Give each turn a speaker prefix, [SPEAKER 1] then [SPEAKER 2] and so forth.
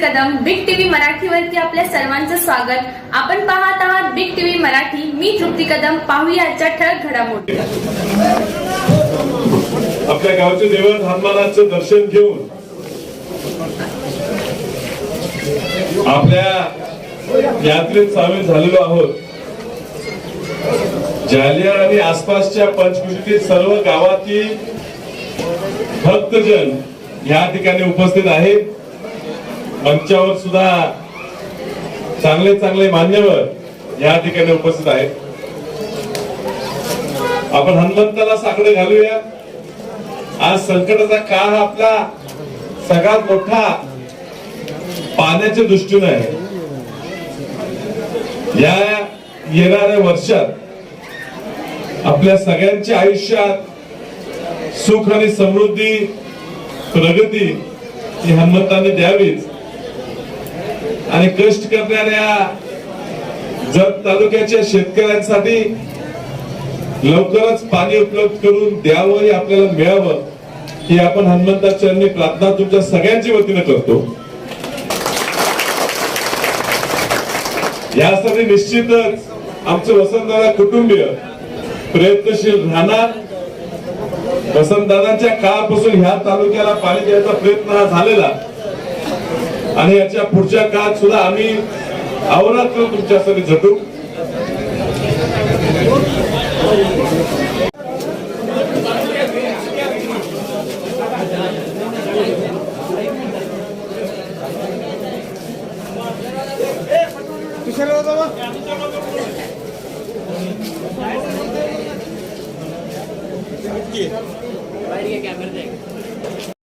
[SPEAKER 1] Kadam big TV मराठीवरती आपल्या सर्वांचं स्वागत. आपण पाहत आहात बिग टीव्ही मराठी. मी तृप्ती कदम. पाहूया ठळक घडामोडी.
[SPEAKER 2] आपल्या गावचे देवळ हनुमानाचं दर्शन घेऊन आपल्या यात्रेत सामील झालेलो आहोत. जालिया आणि आसपासच्या पंचकृषीतील सर्व गावातील भक्तजन या ठिकाणी उपस्थित आहेत. मंचावर सुद्धा चांगले चांगले मान्यवर या ठिकाणी उपस्थित आहेत. आपण हनुमंताला साकडे घालूया. आज संकटाचा काळ आपला सगळ्यात मोठा पाण्याच्या दृष्टीने आहे. या येणाऱ्या वर्षात आपल्या सगळ्यांच्या आयुष्यात सुख आणि समृद्धी प्रगती ही हनुमंताने द्यावीच. आणि कष्ट करणाऱ्या जत तालुक्याच्या शेतकऱ्यांसाठी लवकरच पाणी उपलब्ध करून द्यावं हे आपल्याला मिळावं ही आपण हनुमंताचरणी प्रार्थना तुमच्या सगळ्यांच्या वतीनं करतो. यासाठी निश्चितच आमचे वसंतदादा कुटुंबीय प्रयत्नशील राहणार. वसंतदादांच्या काळापासून ह्या तालुक्याला पाणी द्यायचा प्रयत्न हा झालेला. आणि याच्या पुढच्या काळात सुद्धा आम्ही अवरात्र तुमच्यासाठी झटू. कॅमेरा